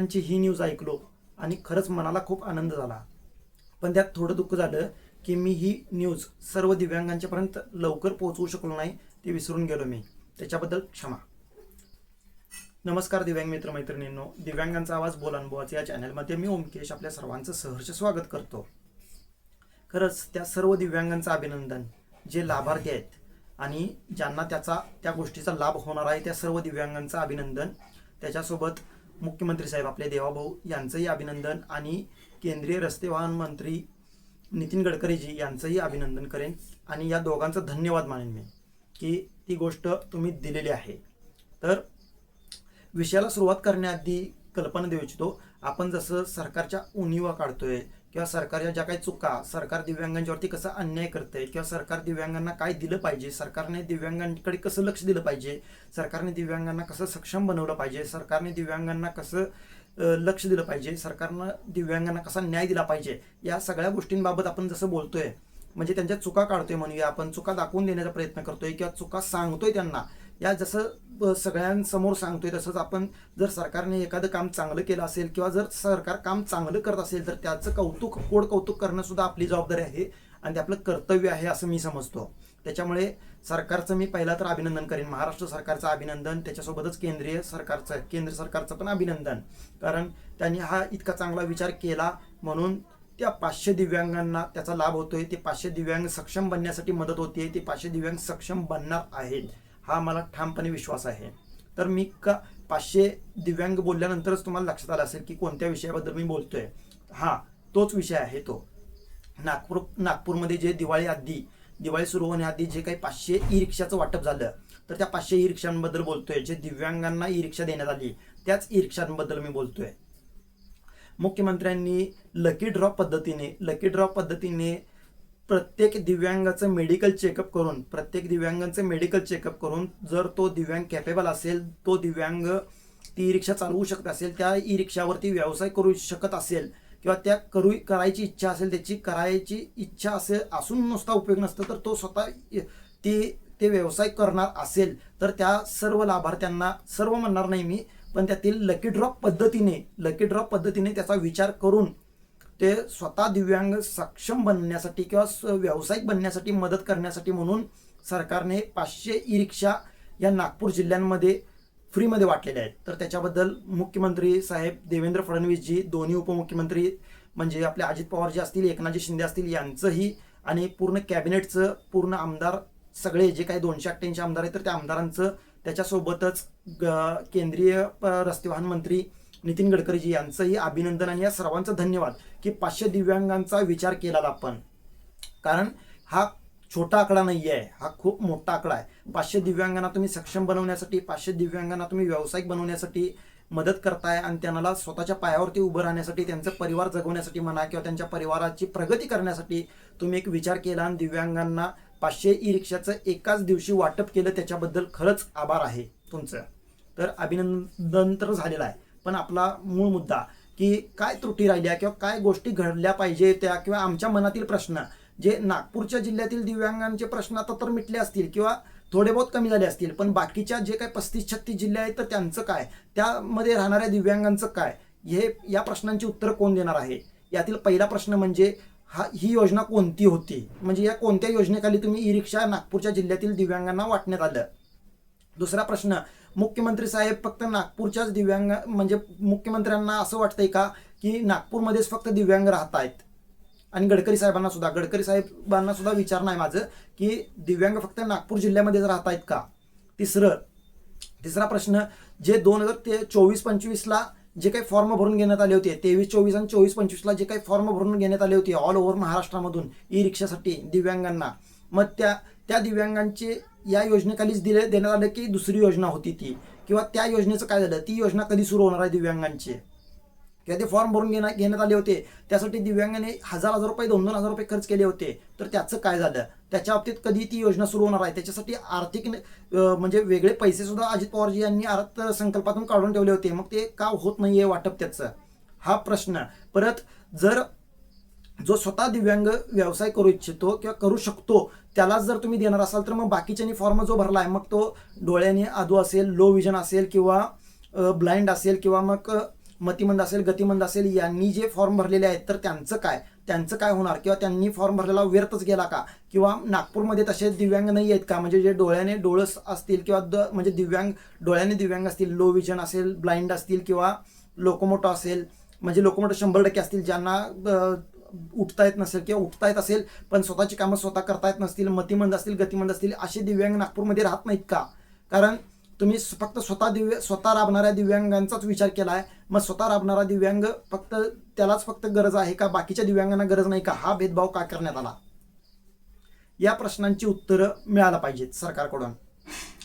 त्यांची ही न्यूज ऐकलो आणि खरंच मनाला खूप आनंद झाला. पण त्यात थोडं दुःख झालं की मी ही न्यूज सर्व दिव्यांगांच्यापर्यंत लवकर पोहोचवू शकलो नाही ते विसरून गेलो मी. त्याच्याबद्दल क्षमा. नमस्कार दिव्यांग मित्र मैत्रिणींनो. दिव्यांगांचा आवाज बोल अनुभवाचे या चॅनलमध्ये मी ओमकेश आपल्या सर्वांचं सहर्ष स्वागत करतो. खरंच त्या सर्व दिव्यांगांचं अभिनंदन जे लाभार्थी आहेत आणि ज्यांना त्याचा त्या गोष्टीचा लाभ होणार आहे त्या सर्व दिव्यांगांचं अभिनंदन. त्याच्यासोबत मुख्यमंत्री साहेब आपले देवाभाऊ यांचंही अभिनंदन आणि केंद्रीय रस्ते वाहन मंत्री नितीन गडकरीजी यांचंही अभिनंदन करेन. आणि या दोघांचं धन्यवाद मानेन मी की ती गोष्ट तुम्ही दिलेली आहे. तर विषयाला सुरुवात करण्याआधी कल्पना देऊ इच्छितो आपण जसं सरकारच्या उणीवा काढतोय किंवा सरकारच्या ज्या काही चुका सरकार दिव्यांगांच्यावरती कसा अन्याय करते किंवा सरकार दिव्यांगांना काय दिलं पाहिजे सरकारने दिव्यांगांकडे कसं लक्ष दिलं पाहिजे सरकारने दिव्यांगांना कसं सक्षम बनवलं पाहिजे सरकारने दिव्यांगांना कसं लक्ष दिलं पाहिजे सरकारनं दिव्यांगांना कसा न्याय दिला पाहिजे या सगळ्या गोष्टींबाबत आपण जसं बोलतोय म्हणजे त्यांच्या चुका काढतोय म्हणूया आपण चुका दाखवून देण्याचा प्रयत्न करतोय किंवा चुका सांगतोय त्यांना या जसं सगळ्यांसमोर सांगतोय तसंच आपण जर सरकारने एखादं काम चांगलं केलं असेल किंवा जर सरकार काम चांगलं करत असेल तर त्याचं कौतुक कोड कौतुक करणं सुद्धा आपली जबाबदारी आहे आणि ते आपलं कर्तव्य आहे असं मी समजतो. त्याच्यामुळे सरकारचं मी पहिला तर अभिनंदन करेन. महाराष्ट्र सरकारचं अभिनंदन त्याच्यासोबतच केंद्रीय सरकारचं केंद्र सरकारचं पण अभिनंदन. कारण त्यांनी हा इतका चांगला विचार केला म्हणून त्या पाचशे दिव्यांगांना त्याचा लाभ होतोय. ते पाचशे दिव्यांग सक्षम बनण्यासाठी मदत होते ते पाचशे दिव्यांग सक्षम बनणार आहेत. हा मला ठामपणे विश्वास आहे. तर मी का पाचशे दिव्यांग बोलल्यानंतरच तुम्हाला लक्षात आलं असेल की कोणत्या विषयाबद्दल मी बोलतोय. हा तोच विषय आहे तो. नागपूर नागपूरमध्ये जे दिवाळी आधी दिवाळी सुरू होण्याआधी जे काही पाचशे ई रिक्षाचं वाटप झालं तर त्या पाचशे ई रिक्षांबद्दल बोलतोय. जे दिव्यांगांना ई रिक्षा देण्यात आली त्याच ई रिक्षांबद्दल मी बोलतोय. मुख्यमंत्र्यांनी लकी ड्रॉ पद्धतीने लकी ड्रॉ पद्धतीने प्रत्येक दिव्यांगाचं मेडिकल चेकअप करून प्रत्येक दिव्यांगाचं मेडिकल चेकअप करून जर तो दिव्यांग कॅपेबल असेल तो दिव्यांग ती ई रिक्षा चालवू शकत असेल त्या ई रिक्षावरती व्यवसाय करू शकत असेल किंवा त्या करू करायची इच्छा असेल त्याची करायची इच्छा असेल असून नुसता उपयोग नसतो तर तो स्वतः ती ते व्यवसाय करणार असेल तर त्या सर्व लाभार्थ्यांना सर्व म्हणणार नाही मी पण त्यातील लकी ड्रॉप पद्धतीने लकी ड्रॉप पद्धतीने त्याचा विचार करून ते स्वतः दिव्यांग सक्षम बनण्यासाठी किंवा व्यावसायिक बनण्यासाठी मदत करण्यासाठी म्हणून सरकारने पाचशे ई रिक्षा या नागपूर जिल्ह्यांमध्ये फ्रीमध्ये वाटलेल्या आहेत. तर त्याच्याबद्दल मुख्यमंत्री साहेब देवेंद्र फडणवीसजी दोन्ही उपमुख्यमंत्री म्हणजे आपले अजित पवार जे असतील एकनाथजी शिंदे असतील यांचंही आणि पूर्ण कॅबिनेटचं पूर्ण आमदार सगळे जे काही दोनशे अठ्ठ्याऐंशी आमदार आहेत तर त्या आमदारांचं त्याच्यासोबतच ग- केंद्रीय प- रस्ते वाहन मंत्री नितीन गडकरीजी यांचंही अभिनंदन आणि या सर्वांचं धन्यवाद की पाचशे दिव्यांगांचा विचार केला आपण. कारण हा छोटा आकडा नाही आहे हा खूप मोठा आकडा आहे. पाचशे दिव्यांगांना तुम्ही सक्षम बनवण्यासाठी पाचशे दिव्यांगांना तुम्ही व्यावसायिक बनवण्यासाठी मदत करताय आणि त्यांना स्वतःच्या पायावरती उभं राहण्यासाठी त्यांचा परिवार जगवण्यासाठी म्हणा किंवा त्यांच्या परिवाराची प्रगती करण्यासाठी तुम्ही एक विचार केला आणि दिव्यांगांना पाचशे ई रिक्षाचं एकाच दिवशी वाटप केलं त्याच्याबद्दल खरंच आभार आहे तुमचं. तर अभिनंदन तर झालेलं आहे. पण आपला मूळ मुद्दा की काय त्रुटी राहिल्या किंवा काय गोष्टी घडल्या पाहिजे त्या किंवा आमच्या मनातील प्रश्न जे नागपूरच्या जिल्ह्यातील दिव्यांगांचे प्रश्न आता तर मिटले असतील किंवा थोडे बहुत कमी झाले असतील पण बाकीच्या जे काही पस्तीस छत्तीस जिल्हे आहेत तर त्यांचं काय? त्यामध्ये राहणाऱ्या दिव्यांगांचं काय? हे या प्रश्नांची उत्तर कोण देणार आहे? यातील पहिला प्रश्न म्हणजे हा ही योजना कोणती होती? म्हणजे या कोणत्या योजनेखाली तुम्ही ई रिक्षा नागपूरच्या जिल्ह्यातील दिव्यांगांना वाटण्यात आलं? दुसरा प्रश्न मुख्यमंत्री साहेब फक्त नागपूरच्याच दिव्यांग म्हणजे मुख्यमंत्र्यांना असं वाटतंय का की नागपूरमध्येच फक्त दिव्यांग राहत आहेत? आणि गडकरी साहेबांना सुद्धा गडकरी साहेबांना सुद्धा विचार नाही माझं की दिव्यांग फक्त नागपूर जिल्ह्यामध्येच राहत आहेत का? तिसरं तिसरा प्रश्न जे दोन हजार ते चोवीस पंचवीसला जे काही फॉर्म भरून घेण्यात आले होते तेवीस चोवीस आणि चोवीस पंचवीसला जे काही फॉर्म भरून घेण्यात आले होते ऑल ओव्हर महाराष्ट्रामधून ई रिक्षासाठी दिव्यांगांना मग त्या त्या दिव्यांगांचे या योजनेखालीच दिले देण्यात आलं की दुसरी योजना होती ती. किंवा त्या योजनेचं काय झालं? ती योजना कधी सुरू होणार आहे दिव्यांगांची? किंवा ते फॉर्म भरून घेण्या घेण्यात आले होते. त्यासाठी दिव्यांगाने हजार हजार रुपये दोन दोन हजार रुपये खर्च केले होते. तर त्याचं काय झालं? त्याच्या बाबतीत कधी ती योजना सुरू होणार आहे? त्याच्यासाठी आर्थिक म्हणजे वेगळे पैसे सुद्धा अजित पवारजी यांनी अर्थसंकल्पातून काढून ठेवले होते. मग ते का होत नाही आहे वाटप त्याचं? हा प्रश्न. परत जर जो स्वतः दिव्यांग व्यवसाय करू इच्छितो किंवा करू शकतो त्यालाच जर तुम्ही देणार असाल तर मग बाकीच्यांनी फॉर्म जो भरला आहे मग तो डोळ्याने आदू असेल लो विजन असेल किंवा ब्लाइंड असेल किंवा मग मतिमंद असेल गतिमंद असेल यांनी जे फॉर्म भरलेले आहेत तर त्यांचं काय? त्यांचं काय होणार? किंवा त्यांनी फॉर्म भरलेला व्यर्थच गेला का? किंवा नागपूरमध्ये तसे दिव्यांग नाही आहेत का? म्हणजे जे डोळ्याने डोळस असतील किंवा द म्हणजे दिव्यांग डोळ्याने दिव्यांग असतील लो विजन असेल ब्लाइंड असतील किंवा लोकोमोटो असेल म्हणजे लोकोमोटो शंभर टक्के असतील ज्यांना उठता येत नसेल किंवा उठता येत असेल पण स्वतःची कामं स्वतः करता येत नसतील मतिमंद असतील गतिमंद असतील असे दिव्यांग नागपूरमध्ये राहत नाहीत का? कारण तुम्ही फक्त स्वतः दिव्य स्वतः राबणाऱ्या दिव्यांगांचाच विचार केला आहे मग स्वतः राबणारा दिव्यांग फक्त त्यालाच फक्त गरज आहे का? बाकीच्या दिव्यांगांना गरज नाही का? हा भेदभाव का करण्यात आला? या प्रश्नांची उत्तरं मिळायला पाहिजेत सरकारकडून.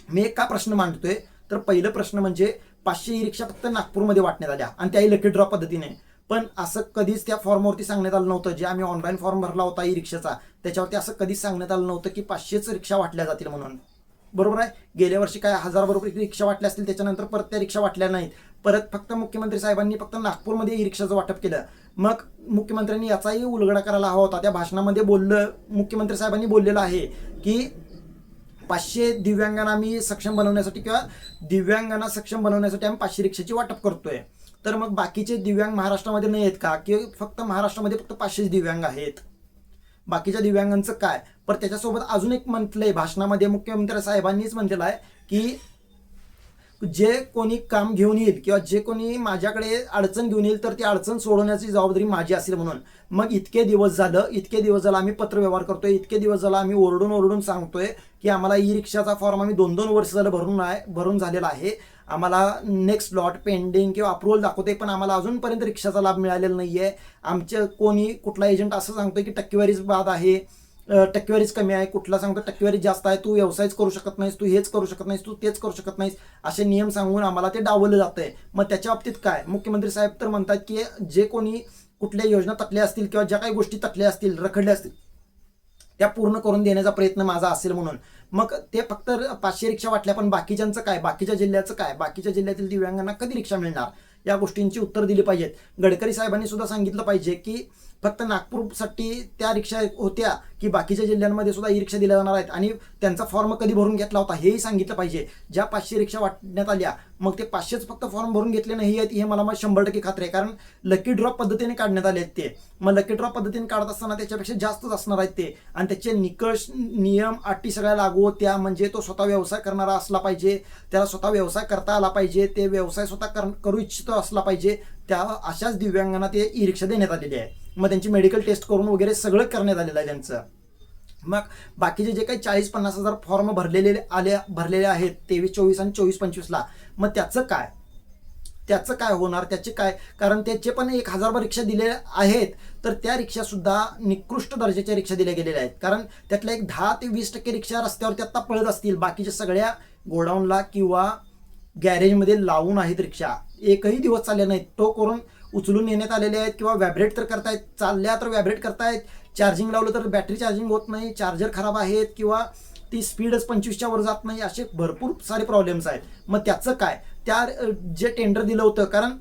मी एक का प्रश्न मांडतोय? तर पहिलं प्रश्न म्हणजे पाचशे ई रिक्षा फक्त नागपूरमध्ये वाटण्यात आल्या आणि त्याही लकी ड्रॉ पद्धतीने. पण असं कधीच त्या फॉर्मवरती सांगण्यात आलं नव्हतं. जे आम्ही ऑनलाईन फॉर्म भरला होता ई रिक्षाचा त्याच्यावरती असं कधीच सांगण्यात आलं नव्हतं की पाचशेच रिक्षा वाटल्या जातील म्हणून. बरोबर आहे? गेल्या वर्षी काय हजार बरोबर रिक्षा वाटल्या असतील त्याच्यानंतर परत त्या रिक्षा वाटल्या नाहीत. परत फक्त मुख्यमंत्री साहेबांनी फक्त नागपूरमध्ये ई रिक्षाचं वाटप केलं. मग मुख्यमंत्र्यांनी याचाही उलगडा करायला हवा होता. त्या भाषणामध्ये बोललं मुख्यमंत्री साहेबांनी बोललेलं आहे की पाचशे दिव्यांगांना आम्ही सक्षम बनवण्यासाठी किंवा दिव्यांगांना सक्षम बनवण्यासाठी आम्ही पाचशे रिक्षाची वाटप करतोय. तर मग बाकीचे दिव्यांग महाराष्ट्रामध्ये नाही आहेत का? की फक्त महाराष्ट्रामध्ये फक्त पाचशेच दिव्यांग आहेत? बाकीच्या दिव्यांगांचं काय? पण त्याच्यासोबत अजून एक म्हटलंय भाषणामध्ये मुख्यमंत्री साहेबांनीच म्हटलेलं आहे की जे कोणी काम घेऊन येईल किंवा जे कोणी माझ्याकडे अडचण घेऊन येईल तर ती अडचण सोडवण्याची जबाबदारी माझी असेल म्हणून. मग इतके दिवस झालं इतके दिवस झालं आम्ही पत्रव्यवहार करतोय इतके दिवस झालं आम्ही ओरडून ओरडून सांगतोय की आम्हाला ई रिक्षाचा फॉर्म आम्ही दोन दोन वर्ष झालं भरून आहे भरून झालेला आहे. आम्हाला नेक्स्ट लॉट पेंडिंग किंवा अप्रुव्हल दाखवते पण आम्हाला अजूनपर्यंत रिक्षाचा लाभ मिळालेला नाही आहे आमच्या कोणी कुठला एजंट असं सांगतोय की टक्केवारीच बाद आहे टक्केवारीच कमी आहे कुठला सांगतो टक्केवारी जास्त आहे तू व्यवसायच करू शकत नाहीस तू हेच करू शकत नाहीस तू तेच करू शकत नाहीस असे नियम सांगून आम्हाला ते डावलं जात आहे मग त्याच्या बाबतीत काय? मुख्यमंत्री साहेब तर म्हणतात की जे कोणी कुठल्या योजना तटल्या असतील किंवा ज्या काही गोष्टी तटल्या असतील रखडल्या असतील त्या पूर्ण करून देण्याचा प्रयत्न माझा असेल म्हणून. मग ते फक्त पाचशे रिक्षा वाटल्या पण बाकीच्यांचं काय? बाकीच्या जिल्ह्याचं काय? बाकीच्या जिल्ह्यातील दिव्यांगांना कधी रिक्षा मिळणार? या गोष्टींची उत्तर दिली पाहिजेत. गडकरी साहेबांनी सुद्धा सांगितलं पाहिजे की फक्त नागपूरसाठी त्या रिक्षा होत्या की बाकीच्या जिल्ह्यांमध्ये सुद्धा ई रिक्षा दिल्या जाणार आहेत. आणि त्यांचा फॉर्म कधी भरून घेतला होता हेही सांगितलं पाहिजे. ज्या पाचशे रिक्षा वाटण्यात आल्या मग ते पाचशेच फक्त फॉर्म भरून घेतले नाही आहेत हे मला मग शंभर टक्के खात्री आहे. कारण लकी ड्रॉप पद्धतीने काढण्यात आले आहेत ते. मग लकी ड्रॉप पद्धतीने काढत असताना त्याच्यापेक्षा जास्तच असणार आहेत ते. आणि त्याचे निकष नियम अटी सगळ्या लागू होत्या. म्हणजे तो स्वतः व्यवसाय करणारा असला पाहिजे. त्याला स्वतः व्यवसाय करता आला पाहिजे. ते व्यवसाय स्वतः कर करू इच्छितो असला पाहिजे. त्या अशाच दिव्यांगांना ते ई रिक्षा देण्यात आलेली आहे. मग त्यांची मेडिकल टेस्ट करून वगैरे सगळं करण्यात आलेलं आहे त्यांचं. मग बाकीचे जे काही चाळीस पन्नास हजार फॉर्म भरलेले आले भरलेले आहेत तेवीस चोवीस आणि चोवीस पंचवीसला मग त्याचं काय? त्याचं काय होणार? त्याचे काय? कारण त्याचे पण एक हजारभर रिक्षा दिले आहेत तर त्या रिक्षासुद्धा निकृष्ट दर्जाच्या रिक्षा दिल्या गेलेल्या आहेत. कारण त्यातल्या एक दहा ते वीस टक्के रिक्षा रस्त्यावरती आत्ता पळत असतील. बाकीच्या सगळ्या गोडाऊनला किंवा गॅरेजमध्ये लावून आहेत रिक्षा. एकही दिवस चालले नाहीत. तो करून उचलून नेण्यात आलेले आहेत किंवा व्हायब्रेट तर करतायत चालल्या तर व्हायब्रेट करतायत. चार्जिंग लावलं तर बॅटरी चार्जिंग होत नाही चार्जर खराब आहेत किंवा ती स्पीडच पंचवीसच्या वर जात नाही असे भरपूर सारे प्रॉब्लेम्स आहेत. मग त्याचं काय? त्या जे टेंडर दिलं होतं कारण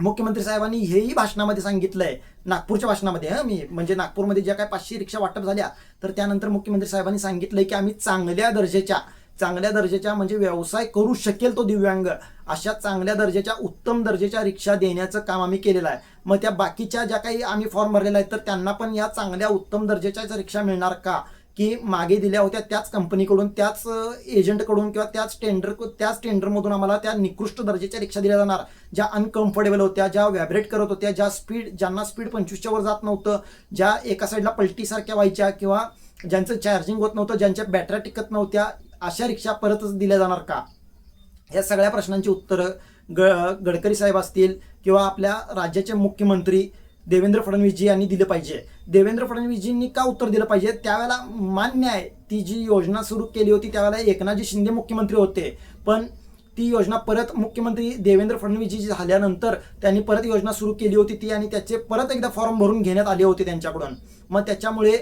मुख्यमंत्री साहेबांनी हेही भाषणामध्ये सांगितलं आहे नागपूरच्या भाषणामध्ये हं मी म्हणजे नागपूरमध्ये ज्या काय पाचशे रिक्षा वाटप झाल्या तर त्यानंतर मुख्यमंत्री साहेबांनी सांगितलं की आम्ही चांगल्या दर्जाच्या चांगल्या दर्जाच्या म्हणजे व्यवसाय करू शकेल तो दिव्यांग. अशा चांगल्या दर्जाच्या उत्तम दर्जाच्या रिक्षा देण्याचं काम आम्ही केलेलं आहे. मग त्या बाकीच्या ज्या काही आम्ही फॉर्म भरलेला आहे तर त्यांना पण या चांगल्या उत्तम दर्जाच्या रिक्षा मिळणार का? की मागे दिल्या होत्या त्याच कंपनीकडून त्याच एजंटकडून किंवा त्याच टेंडर त्याच टेंडरमधून आम्हाला त्या निकृष्ट दर्जाच्या रिक्षा दिल्या जाणार. ज्या अनकम्फर्टेबल होत्या ज्या व्हॅबरेट करत होत्या ज्या स्पीड ज्यांना स्पीड पंचवीसच्या वर जात नव्हतं ज्या एका साईडला पलटीसारख्या व्हायच्या किंवा ज्यांचं चार्जिंग होत नव्हतं ज्यांच्या बॅटऱ्या टिकत नव्हत्या अशा रिक्षा परतच दिल्या जाणार का? या सगळ्या प्रश्नांची उत्तरं ग गडकरी साहेब असतील किंवा आपल्या राज्याचे मुख्यमंत्री देवेंद्र फडणवीसजी यांनी दिलं पाहिजे. देवेंद्र फडणवीसजींनी का उत्तर दिलं पाहिजे? त्यावेळेला मान्य आहे ती जी योजना सुरू केली होती त्यावेळेला एकनाथजी शिंदे मुख्यमंत्री होते. पण ती योजना परत मुख्यमंत्री देवेंद्र फडणवीसजी झाल्यानंतर त्यांनी परत योजना सुरू केली होती ती आणि त्याचे परत एकदा फॉर्म भरून घेण्यात आले होते त्यांच्याकडून. मग त्याच्यामुळे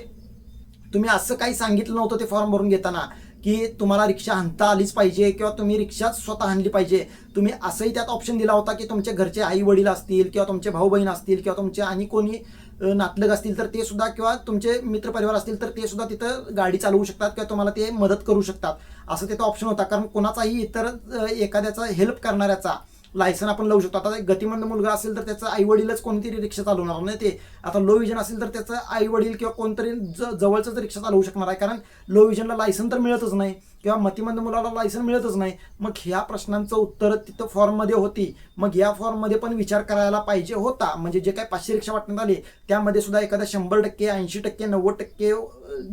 तुम्ही असं काही सांगितलं नव्हतं ते फॉर्म भरून घेताना. की तुम्हाला रिक्षा आणता आलीच पाहिजे किंवा तुम्ही रिक्षाच स्वतः आणली पाहिजे. तुम्ही असंही त्यात ऑप्शन दिला होता की तुमचे घरचे आई वडील असतील किंवा तुमचे भाऊ बहीण असतील किंवा तुमचे आणि कोणी नातलग असतील तर ते सुद्धा किंवा तुमचे मित्रपरिवार असतील तर ते सुद्धा तिथं गाडी चालवू शकतात किंवा तुम्हाला ते मदत करू शकतात. असं तिथं ऑप्शन होता. कारण कोणाचाही इतर एखाद्याचा हेल्प करणाऱ्याचा लायसन आपण लावू शकतो. आता एक गतिमंद मुलगा असेल तर त्याचं आई वडीलच कोणतरी रिक्षा चालवणार नाही ते. आता लो विजन असेल तर त्याचं आई वडील किंवा कोणतरी ज- जवळचंच रिक्षा चालवू शकणार आहे. कारण लो विजनला लायसन तर मिळतच नाही. किंवा मतिमंद मुलाला लायसन मिळतच नाही. मग ह्या प्रश्नांचं उत्तर तिथं फॉर्ममध्ये होती. मग या फॉर्ममध्ये पण विचार करायला पाहिजे होता. म्हणजे जे काही पाचशे रिक्षा वाटण्यात आले त्यामध्ये सुद्धा एखाद्या शंभर टक्के ऐंशी टक्के नव्वद टक्के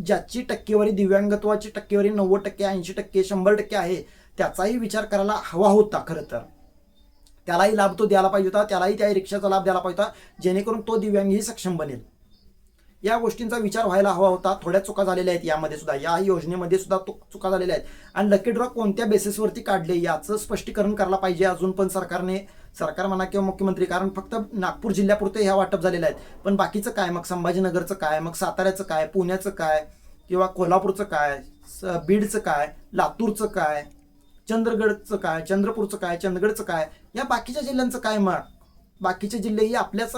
ज्याची टक्केवारी दिव्यांगत्वाची टक्केवारी नव्वद टक्के ऐंशी टक्के शंभर टक्के आहे त्याचाही विचार करायला हवा होता खरं तर. त्यालाही लाभ तो द्यायला पाहिजे होता त्यालाही त्या रिक्षाचा लाभ द्यायला पाहिजे होता जेणेकरून तो दिव्यांगही सक्षम बनेल. या गोष्टींचा विचार व्हायला हवा होता थोड्या चुका झालेल्या आहेत यामध्ये सुद्धा या योजनेमध्ये सुद्धा तो चुका झालेल्या आहेत. आणि लकी ड्रॉ कोणत्या बेसिसवरती काढले याचं स्पष्टीकरण करायला पाहिजे अजून पण सरकारने सरकार म्हणा किंवा मुख्यमंत्री कारण फक्त नागपूर जिल्ह्यापुरते ह्या वाटप झालेल्या आहेत. पण बाकीचं काय? मग संभाजीनगरचं काय? मग साताऱ्याचं काय? पुण्याचं काय? किंवा कोल्हापूरचं काय? स- बीडचं काय? लातूरचं काय? चंद्रगडचं काय चंद्रपूरचं काय चंदगडचं काय या बाकीच्या जिल्ह्यांचं काय मग बाकीचे जिल्हेही आपल्याच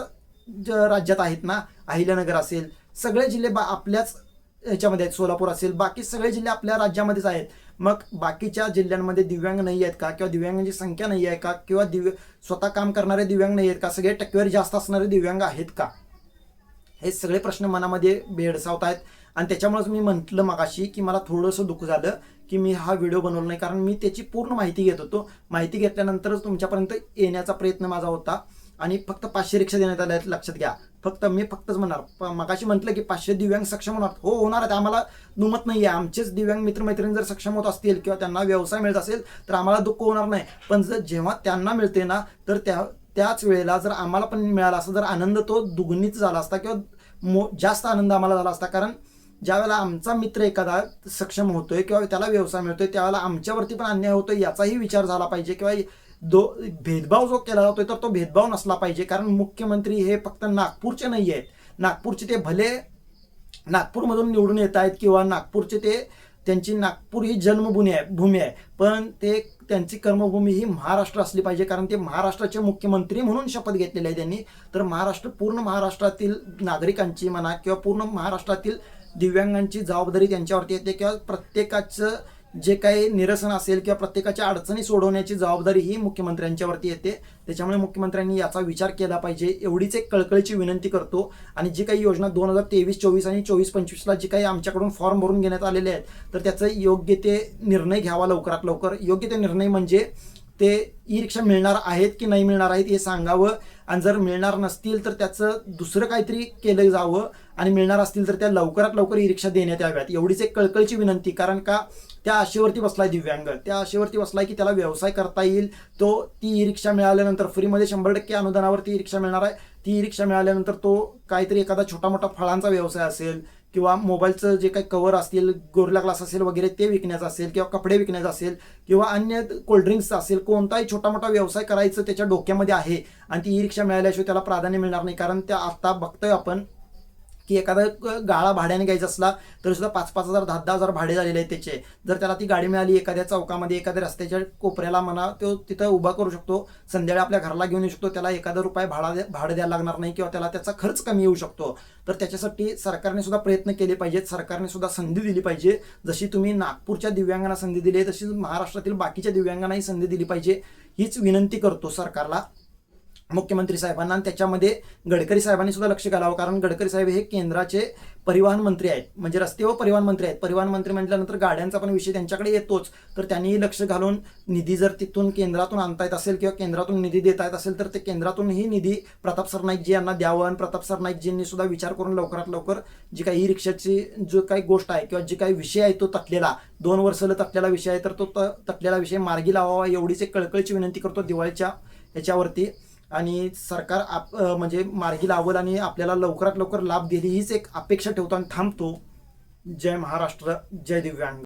ज- राज्यात आहेत ना? अहिल्यानगर असेल सगळे जिल्हे बा आपल्याच ह्याच्यामध्ये आहेत सोलापूर असेल बाकी सगळे जिल्हे आपल्या राज्यामध्येच आहेत. मग बाकीच्या जिल्ह्यांमध्ये दिव्यांग नाही आहेत का? किंवा दिव्यांगांची संख्या नाही आहे का? किंवा दिव्य स्वतः काम करणारे दिव्यांग नाही आहेत का? सगळे टक्केवारी जास्त असणारे दिव्यांग आहेत का? हे सगळे प्रश्न मनामध्ये भेडसावत आहेत आणि त्याच्यामुळेच मी म्हटलं मगाशी की मला थोडंसं दुःख झालं की मी हा व्हिडिओ बनवला नाही. कारण मी त्याची पूर्ण माहिती घेत होतो. माहिती घेतल्यानंतरच तुमच्यापर्यंत येण्याचा प्रयत्न माझा होता. आणि फक्त पाचशे रिक्षा देण्यात आल्या लक्षात घ्या. फक्त मी फक्तच म्हणणार. प- मगाशी म्हटलं की पाचशे दिव्यांग सक्षम होणार. हो होणार आहेत आम्हाला दुमत नाही आहे आमचेच दिव्यांग मित्रमैत्रिणी जर सक्षम होत असतील किंवा त्यांना व्यवसाय मिळत असेल तर आम्हाला दुःख होणार नाही. पण जर जेव्हा त्यांना मिळते ना तर त्या त्याच वेळेला जर आम्हाला पण मिळाला असता जर आनंद तो दुगुणीच झाला असता किंवा मो जास्त आनंद आम्हाला झाला असता. कारण ज्यावेळेला आमचा मित्र एखादा सक्षम होतोय किंवा त्याला व्यवसाय मिळतोय त्यावेळेला आमच्यावरती पण अन्याय होतोय याचाही विचार झाला पाहिजे. किंवा दो भेदभाव जो केला जातोय तर तो भेदभाव नसला पाहिजे. कारण मुख्यमंत्री हे फक्त नागपूरचे नाही आहेत नागपूरचे ते भले नागपूरमधून निवडून येत आहेत किंवा नागपूरचे ते त्यांची नागपूर ही जन्मभूमी आहे भूमी आहे. पण ते त्यांची कर्मभूमी ही महाराष्ट्र असली पाहिजे. कारण ते महाराष्ट्राचे मुख्यमंत्री म्हणून शपथ घेतलेली आहे त्यांनी. तर महाराष्ट्र पूर्ण महाराष्ट्रातील नागरिकांची म्हणा किंवा पूर्ण महाराष्ट्रातील दिव्यांगांची जबाबदारी त्यांच्यावरती येते किंवा प्रत्येकाचं जे काही निरसन असेल किंवा प्रत्येकाच्या अडचणी सोडवण्याची जबाबदारी ही मुख्यमंत्र्यांच्यावरती येते. त्याच्यामुळे मुख्यमंत्र्यांनी याचा विचार केला पाहिजे. एवढीच एक कळकळीची विनंती करतो. आणि जी काही योजना दोन हजार तेवीस चोवीस आणि चोवीस पंचवीसला जी काही आमच्याकडून फॉर्म भरून घेण्यात आलेले आहेत तर त्याचं योग्य ते निर्णय घ्यावा लवकरात लवकर. योग्य ते निर्णय म्हणजे ते ई रिक्षा मिळणार आहेत की नाही मिळणार आहेत हे सांगावं. आणि जर मिळणार नसतील तर त्याचं दुसरं काहीतरी केलं जावं. आणि मिळणार असतील तर त्या लवकरात लवकर ई रिक्षा देण्यात याव्यात. एवढीच एक कळकळीची विनंती कारण का त्या आशेवरती बसलाय दिव्यांग त्या आशेवरती बसलाय की त्याला व्यवसाय करता येईल. तो ती ई रिक्षा मिळाल्यानंतर फ्रीमध्ये शंभर टक्के अनुदानावरती ई रिक्षा मिळणार आहे. ती ई रिक्षा मिळाल्यानंतर तो काहीतरी एखादा छोटा मोठा फळांचा व्यवसाय असेल किंवा मोबाईलचं जे काही कवर असतील गोरला ग्लास असेल वगैरे ते विकण्याचं असेल किंवा कपडे विकण्याचं असेल किंवा अन्य कोल्ड्रिंक्सचा असेल कोणताही छोटा मोठा व्यवसाय करायचं त्याच्या डोक्यामध्ये आहे आणि ती ई रिक्षा मिळाल्याशिवाय त्याला प्राधान्य मिळणार नाही. कारण त्या आता बघतोय आपण की एखादा गाळा भाड्याने घ्यायचा असला तरी सुद्धा पाच पाच हजार दहा दहा हजार भाडे झालेले आहेत त्याचे. जर त्याला ती गाडी मिळाली एखाद्या चौकामध्ये एखाद्या रस्त्याच्या कोपऱ्याला म्हणा तो तिथं उभा करू शकतो. संध्याकाळी आपल्या घराला घेऊन येऊ शकतो. त्याला एखादा रुपये भाडा द्या- भाडं द्यायला लागणार नाही किंवा त्याला त्याचा खर्च कमी येऊ शकतो. तर त्याच्यासाठी सरकारने सुद्धा प्रयत्न केले पाहिजेत. सरकारने सुद्धा संधी दिली पाहिजे. जशी तुम्ही नागपूरच्या दिव्यांगांना संधी दिली आहे तशी महाराष्ट्रातील बाकीच्या दिव्यांगांनाही संधी दिली पाहिजे. हीच विनंती करतो सरकारला. मुख्यमंत्री साहेबांना आणि त्याच्यामध्ये गडकरी साहेबांनी सुद्धा लक्ष घालावं कारण गडकरी साहेब हे केंद्राचे परिवहन मंत्री आहेत. म्हणजे रस्ते व परिवहन मंत्री आहेत. परिवहन मंत्री म्हटल्यानंतर गाड्यांचा पण विषय त्यांच्याकडे येतोच. तर त्यांनीही लक्ष घालून निधी जर तिथून केंद्रातून आणता येत असेल किंवा केंद्रातून निधी देता येत असेल तर ते केंद्रातूनही निधी प्रताप सरनाईकजी यांना द्यावं आणि प्रताप सरनाईकजींनी सुद्धा विचार करून लवकरात लवकर जी काही ई रिक्षाची जो काही गोष्ट आहे किंवा जी काही विषय आहे तो तटलेला दोन वर्षाला तटलेला विषय आहे तर तो त- तटलेला विषय मार्गी लावावा एवढीच एक कळकळीची विनंती करतो दिवाळीच्या याच्यावरती आणि सरकार आप म्हणजे मार्गी लावल आणि आपल्याला लवकरात लवकर लाभ देईल हीच एक अपेक्षा ठेवतो आणि थांबतो. जय महाराष्ट्र जय दिव्यांग.